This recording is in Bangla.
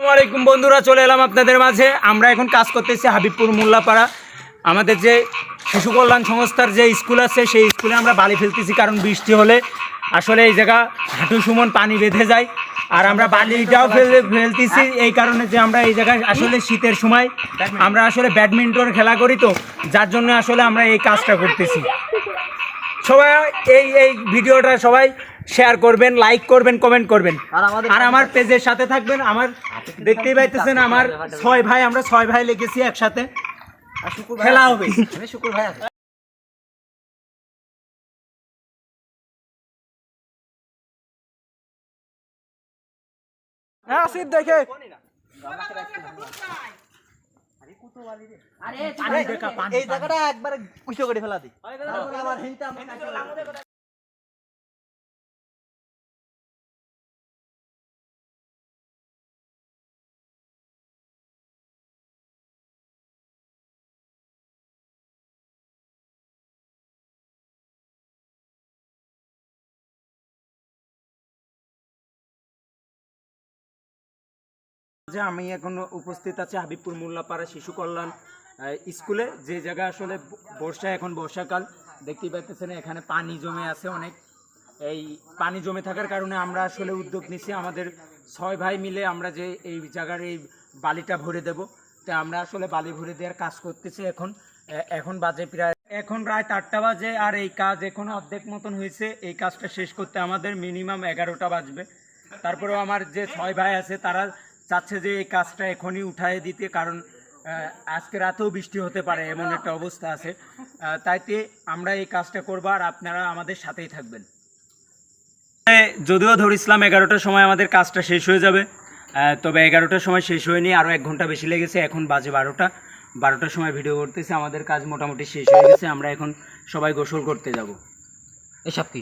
আসসালামু আলাইকুম বন্ধুরা, চলে এলাম আপনাদের মাঝে। আমরা এখন কাজ করতেছি হাবিবপুর মোল্লাপাড়া। আমাদের যে শিশু কল্যাণ সংস্থার যে স্কুল আছে, সেই স্কুলে আমরা বালি ফেলতেছি কারণ বৃষ্টি হলে। আসলে এই জায়গা হাঁটু সুমন পানি বেঁধে যায়। আর আমরা বালিটাও ফেলে ফেলতেছি, এই কারণে যে আমরা এই জায়গায় আসলে শীতের সময় আমরা আসলে ব্যাডমিন্টন খেলা করি তো, যার জন্য আসলে আমরা এই কাজটা করতেছি। সবাই, এই এই ভিডিওটা সবাই শেয়ার করবেন লাইক করবেন কমেন্ট করবেন। আর আমার পেজের সাথে থাকবেন আমার দেখতেই পাইতেছেন আমার ছয় ভাই আমরা ছয় ভাই লেগেছি একসাথে। খেলা হবে। শুকুর ভাই হ্যাঁ আসিফ দেখে। এই জায়গাটা একবারে কুচো করে ফেলা দিই যে আমি এখন উপস্থিত আছি হাবিবপুর মোল্লাপাড়া শিশু কল্যাণ স্কুলে। যে জায়গা আসলে বর্ষা, এখন বর্ষাকাল। দেখতেই পাচ্ছেন এখানে পানি জমে আছে অনেক। এই পানি জমে থাকার কারণে আমরা আসলে উদ্যোগ নিছি আমাদের ছয় ভাই মিলে আমরা যে এই জায়গার এই বালিটা ভরে দেব। তা আমরা আসলে বালি ভরে দেওয়ার কাজ করতেছি এখন। এখন বাজে প্রায়, এখন প্রায় চারটা বাজে আর এই কাজ এখন অর্ধেক মতন হয়েছে। এই কাজটা শেষ করতে আমাদের মিনিমাম এগারোটা বাজবে। তারপরেও আমার যে ছয় ভাই আছে, তারা চাচ্ছে যে এই কাজটা এখনই উঠায় দিতে, কারণ আজকে রাতেও বৃষ্টি হতে পারে, এমন একটা অবস্থা আছে। তাইতে আমরা এই কাজটা করব আর আপনারা আমাদের সাথেই থাকবেন। যদিও ধর ইসলাম এগারোটার সময় আমাদের কাজটা শেষ হয়ে যাবে তবে এগারোটার সময় শেষ হয়নি আরও এক ঘণ্টা বেশি লেগেছে, এখন বাজে বারোটা। বারোটার সময় ভিডিও করতেছে, আমাদের কাজ মোটামুটি শেষ হয়ে গেছে, আমরা এখন সবাই গোসল করতে যাব। এসব কি?